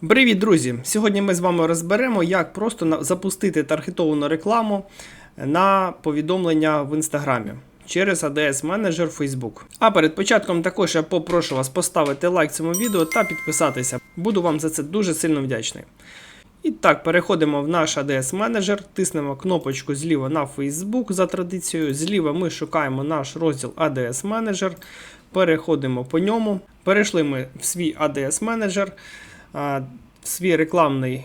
Привіт, друзі! Сьогодні ми з вами розберемо, як просто запустити таргетовану рекламу на повідомлення в інстаграмі через ADS менеджер Facebook. А перед початком також я попрошу вас поставити лайк цьому відео та підписатися. Буду вам за це дуже сильно вдячний. І так, переходимо в наш ADS менеджер, тиснемо кнопочку зліва на Facebook за традицією. Зліва ми шукаємо наш розділ ADS менеджер, переходимо по ньому. Перейшли ми в свій ADS менеджер, свій рекламний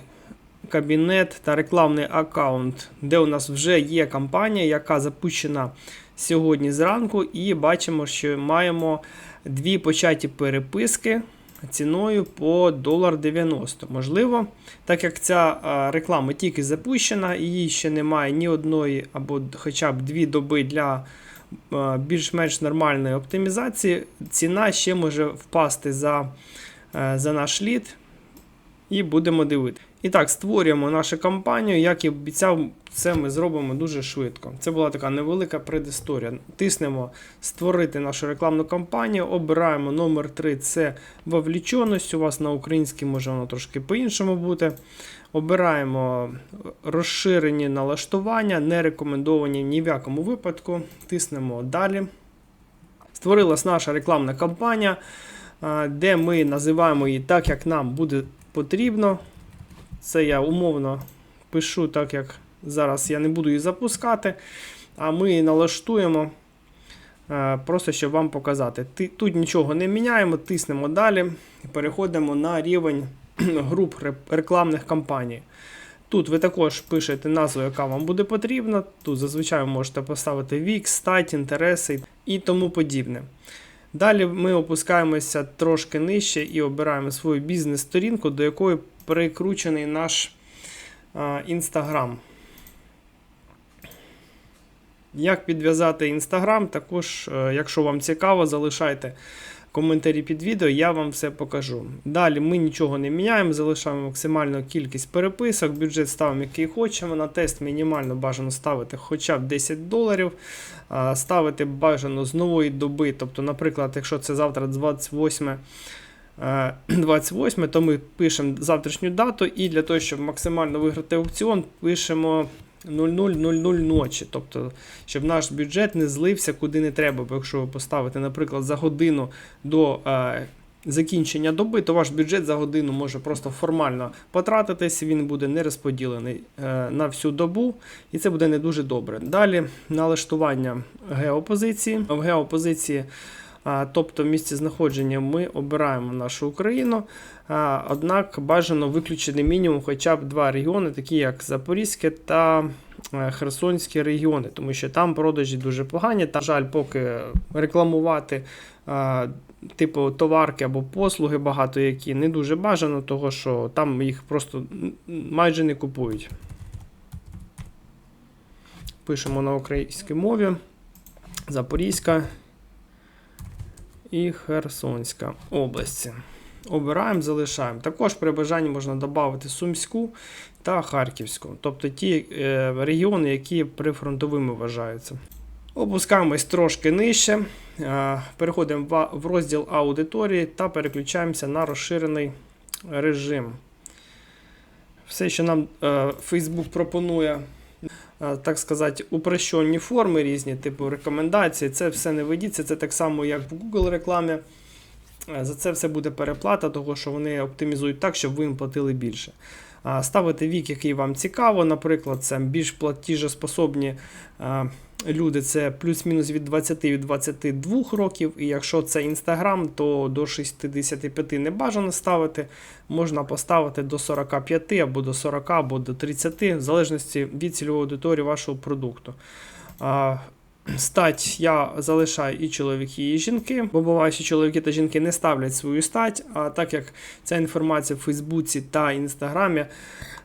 кабінет та рекламний аккаунт, де у нас вже є кампанія, яка запущена сьогодні зранку, і бачимо, що маємо дві початі переписки ціною по 1,90 Можливо, так як ця реклама тільки запущена, і їй ще немає ні одної або хоча б дві доби для більш-менш нормальної оптимізації, ціна ще може впасти за, е, за наш лід. І будемо дивитися. І так, створюємо нашу кампанію. Як і обіцяв, це ми зробимо дуже швидко. Це була така невелика предісторія. Тиснемо створити нашу рекламну кампанію, обираємо номер 3 це вовліченість. У вас на українській може воно трошки по-іншому бути. Обираємо розширені налаштування, не рекомендовані ні в якому випадку. Тиснемо далі. Створилась наша рекламна кампанія, де ми називаємо її так, як нам буде потрібно. Це я умовно пишу так, як зараз я не буду її запускати. А ми її налаштуємо, е, просто щоб вам показати. Тут нічого не міняємо, тиснемо далі і переходимо на рівень груп рекламних кампаній. Тут ви також пишете назву, яка вам буде потрібна. Тут зазвичай ви можете поставити вік, стать, інтереси і тому подібне. Далі ми опускаємося трошки нижче і обираємо свою бізнес-сторінку, до якої прикручений наш інстаграм. Як підв'язати інстаграм, також, е, якщо вам цікаво, залишайте коментарі під відео, я вам все покажу. Далі ми нічого не міняємо, залишаємо максимальну кількість переписок, бюджет ставимо, який хочемо. На тест мінімально бажано ставити хоча б 10 доларів. Ставити бажано з нової доби. Тобто, наприклад, якщо це завтра 28. е, 28, то ми пишемо завтрашню дату, і для того, щоб максимально виграти аукціон, пишемо 0000 ночі. Тобто, щоб наш бюджет не злився куди не треба. Бо якщо ви поставите, наприклад, за годину до е, закінчення доби, то ваш бюджет за годину може просто формально потратитись, він буде не розподілений е, на всю добу, і це буде не дуже добре. Далі налаштування геопозиції. В геопозиції, тобто в місці знаходження, ми обираємо нашу Україну. Однак бажано виключити мінімум хоча б два регіони, такі як Запорізьке та е, Херсонські регіони, тому що там продажі дуже погані. Та, жаль, поки рекламувати типу товарки або послуги, багато які не дуже бажано, того що там їх просто майже не купують. Пишемо на українській мові. Запорізька і Херсонська області. Обираємо, залишаємо. Також при бажанні можна додати Сумську та Харківську, тобто ті е, регіони, які прифронтовими вважаються. Опускаємось трошки нижче, е, переходимо в, в розділ аудиторії та переключаємося на розширений режим. Все, що нам е, Facebook пропонує, так сказати, упрощені форми різні, типу рекомендації, це все не ведіться, це так само, як в Google рекламі. Е, За це все буде переплата, того що вони оптимізують так, щоб ви їм платили більше. Ставити вік, який вам цікаво, наприклад, це більш платіжеспособні е, люди, це плюс-мінус від 20 від 22 років. І якщо це Інстаграм, то до 65 не бажано ставити. Можна поставити до 45 або до 40, або до 30, в залежності від цільової аудиторії вашого продукту. Стать я залишаю і чоловіки, і жінки, бо буває, що чоловіки та жінки не ставлять свою стать. А так як ця інформація в Фейсбуці та Інстаграмі,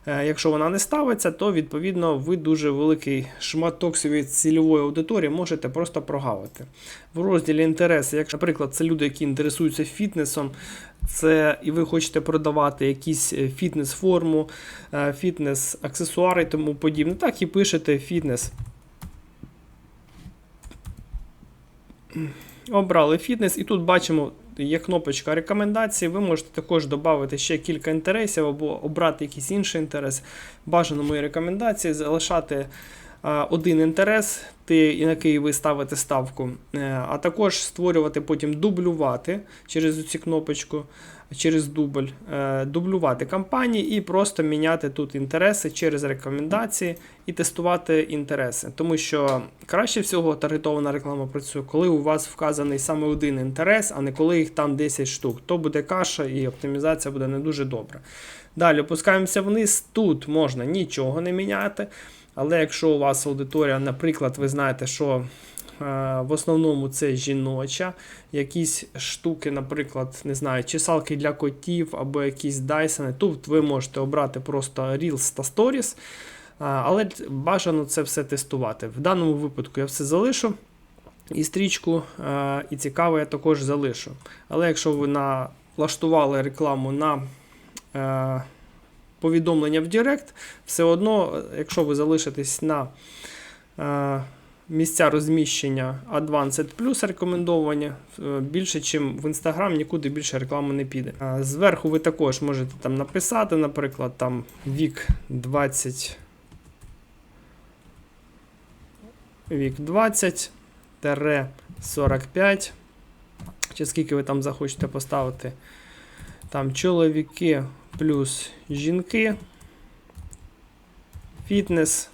е, якщо вона не ставиться, то відповідно ви дуже великий шматок своєї цільової аудиторії можете просто прогавити. В розділі інтереси, якщо, наприклад, це люди, які інтересуються фітнесом, це і ви хочете продавати якісь е, фітнес-форму, е, фітнес-аксесуари і тому подібне, так і пишете фітнес. Обрали фітнес, і тут бачимо є кнопочка рекомендації. Ви можете також додати ще кілька інтересів або обрати якийсь інший інтерес. Бажано мої рекомендації, залишати один інтерес, ти, на який ви ставите ставку, Е, а також створювати потім дублювати через цю кнопочку, через дубль, е, дублювати кампанії і просто міняти тут інтереси через рекомендації і тестувати інтереси. Тому що краще всього таргетована реклама працює, коли у вас вказаний саме один інтерес, а не коли їх там 10 штук. То буде каша і оптимізація буде не дуже добра. Далі опускаємося вниз. Тут можна нічого не міняти. Але якщо у вас аудиторія, наприклад, ви знаєте, що е, в основному це жіноча, якісь штуки, наприклад, не знаю, чесалки для котів або якісь Dyson, тут ви можете обрати просто Reels та Stories, е, але бажано це все тестувати. В даному випадку я все залишу. І стрічку, е, і цікаве я також залишу. Але якщо ви налаштували рекламу на повідомлення в Директ, все одно, якщо ви залишитесь на е, місця розміщення Advanced Plus рекомендовані, е, більше, ніж в Instagram, нікуди більше реклами не піде. Е, Зверху ви також можете там написати, наприклад, там вік 20. Вік 20 45. Чи скільки ви там захочете поставити. Там чоловіки плюс жінки, фітнес,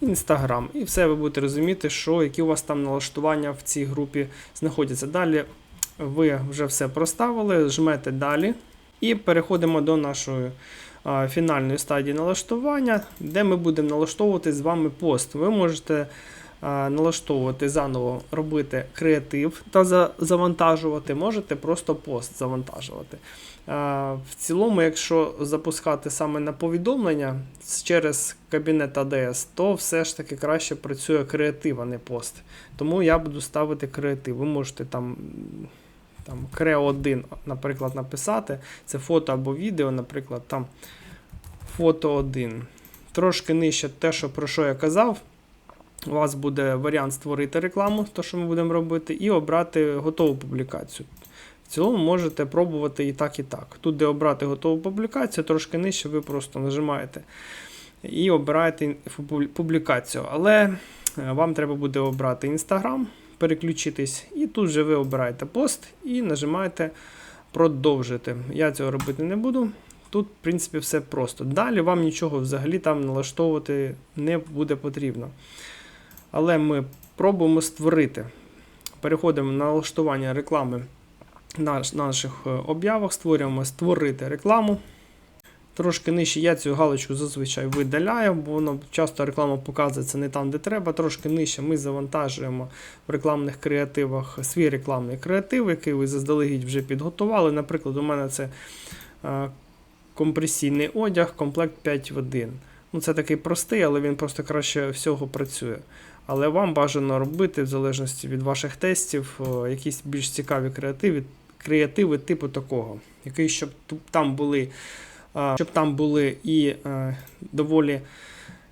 інстаграм. І все ви будете розуміти, що які у вас там налаштування в цій групі знаходяться. Далі ви вже все проставили, жмете далі. І переходимо до нашої а, фінальної стадії налаштування, де ми будемо налаштовувати з вами пост. Ви можете налаштовувати заново, робити креатив та за, завантажувати, можете просто пост завантажувати. В цілому, якщо запускати саме на повідомлення через кабінет ADS, то все ж таки краще працює креатив, а не пост. Тому я буду ставити креатив. Ви можете там там Creo 1, наприклад, написати. Це фото або відео, наприклад, там фото 1. Трошки нижче те, що, про що я казав. У вас буде варіант створити рекламу, то що ми будемо робити, і обрати готову публікацію. В цілому можете пробувати і так, і так. Тут, де обрати готову публікацію, трошки нижче ви просто нажимаєте і обираєте публікацію. Але е, вам треба буде обрати Instagram переключитись, і тут же ви обираєте пост і нажимаєте продовжити. Я цього робити не буду. Тут, в принципі, все просто. Далі вам нічого взагалі там налаштовувати не буде потрібно. Але ми пробуємо створити. Переходимо на налаштування реклами на наших е, об'явах, створюємо створити рекламу. Трошки нижче я цю галочку зазвичай видаляю, бо воно часто реклама показується не там, де треба. Трошки нижче ми завантажуємо в рекламних креативах свій рекламний креатив, який ви заздалегідь вже підготували. Наприклад, у мене це е, компресійний одяг, комплект 5 в 1. Ну, Це такий простий, але він просто краще всього працює. Але вам бажано робити, в залежності від ваших тестів, якісь більш цікаві креативи, креативи типу такого, який щоб там були щоб там були і е, доволі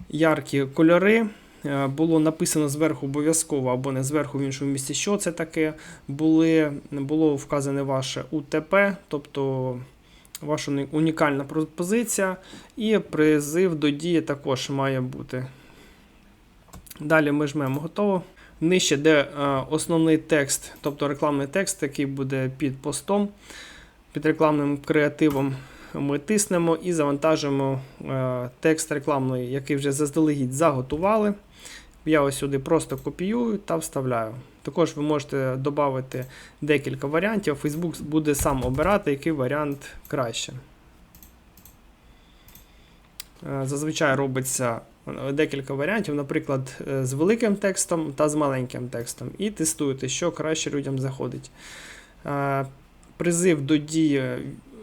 яркі кольори. Е, було написано зверху обов'язково або не зверху в іншому місці, що це таке. Були, Було вказане ваше УТП, тобто ваша унікальна пропозиція, і призив до дії також має бути. Далі ми жмемо готово. Нижче, де е, основний текст, тобто рекламний текст, який буде під постом, під рекламним креативом ми тиснемо і завантажуємо е, текст рекламний, який вже заздалегідь заготували. Я ось сюди просто копіюю та вставляю. Також ви можете додати декілька варіантів. Facebook буде сам обирати, який варіант краще. Е, зазвичай робиться декілька варіантів, наприклад, з великим текстом та з маленьким текстом. І тестуєте, що краще людям заходить. Призив до дії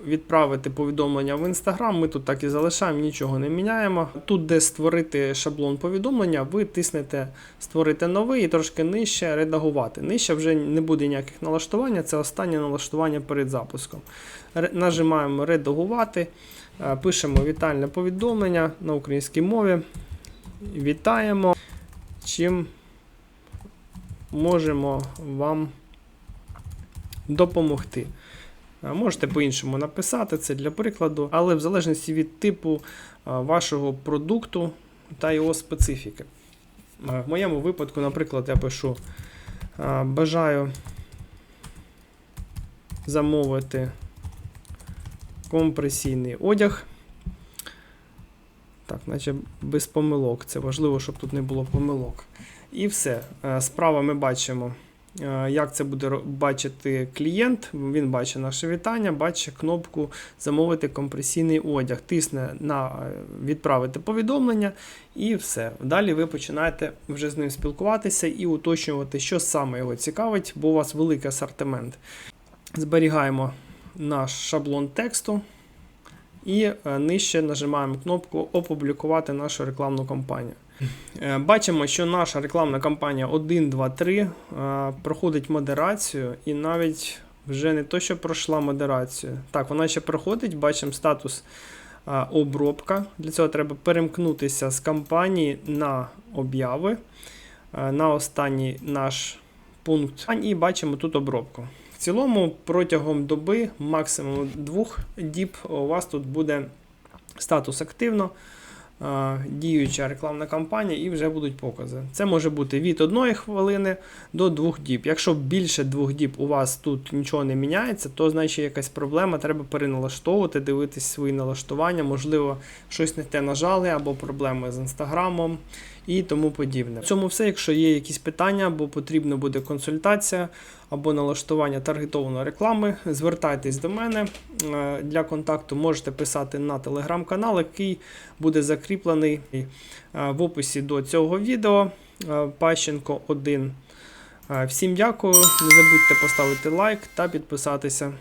відправити повідомлення в Instagram, ми тут так і залишаємо, нічого не міняємо. Тут, де створити шаблон повідомлення, ви тиснете створити новий і трошки нижче редагувати. Нижче вже не буде ніяких налаштування, це останнє налаштування перед запуском. Нажимаємо редагувати, е, пишемо вітальне повідомлення на українській мові. Вітаємо, чим можемо вам допомогти. Е, Можете по-іншому написати це для прикладу, але в залежності від типу е, вашого продукту та його специфіки. Е, В моєму випадку, наприклад, я пишу бажаю замовити компресійний одяг. Так, наче без помилок. Це важливо, щоб тут не було помилок. І все. Е, Справа ми бачимо, е, як це буде бачити клієнт. Він бачить наше вітання, бачить кнопку Замовити компресійний одяг. Тисне на е, відправити повідомлення, і все. Далі ви починаєте вже з ним спілкуватися і уточнювати, що саме його цікавить, бо у вас великий асортимент. Зберігаємо наш шаблон тексту. І е, нижче нажимаємо кнопку Опублікувати нашу рекламну кампанію. Е, Бачимо, що наша рекламна кампанія 1, 2, 3 е, проходить модерацію і навіть вже не то, що пройшла модерацію. Так, вона ще проходить, бачимо статус е, обробка. Для цього треба перемкнутися з кампанії на обяви, на останній наш пункт. І бачимо тут обробку. В цілому протягом доби, максимум двох діб, у вас тут буде статус активно, е, діюча рекламна кампанія і вже будуть покази. Це може бути від 1 хвилини до 2 діб. Якщо більше 2 діб у вас тут нічого не міняється, то значить якась проблема, треба переналаштовувати, дивитись свої налаштування, можливо, щось не те нажали або проблеми з інстаграмом і тому подібне. В цьому все. Якщо є якісь питання або потрібна буде консультація або налаштування таргетованої реклами, звертайтесь до мене. Е, Для контакту можете писати на телеграм-канал, який буде закріплений е, в описі до цього відео. Е, Пащенко 1. Е, Всім дякую. Не забудьте поставити лайк та підписатися.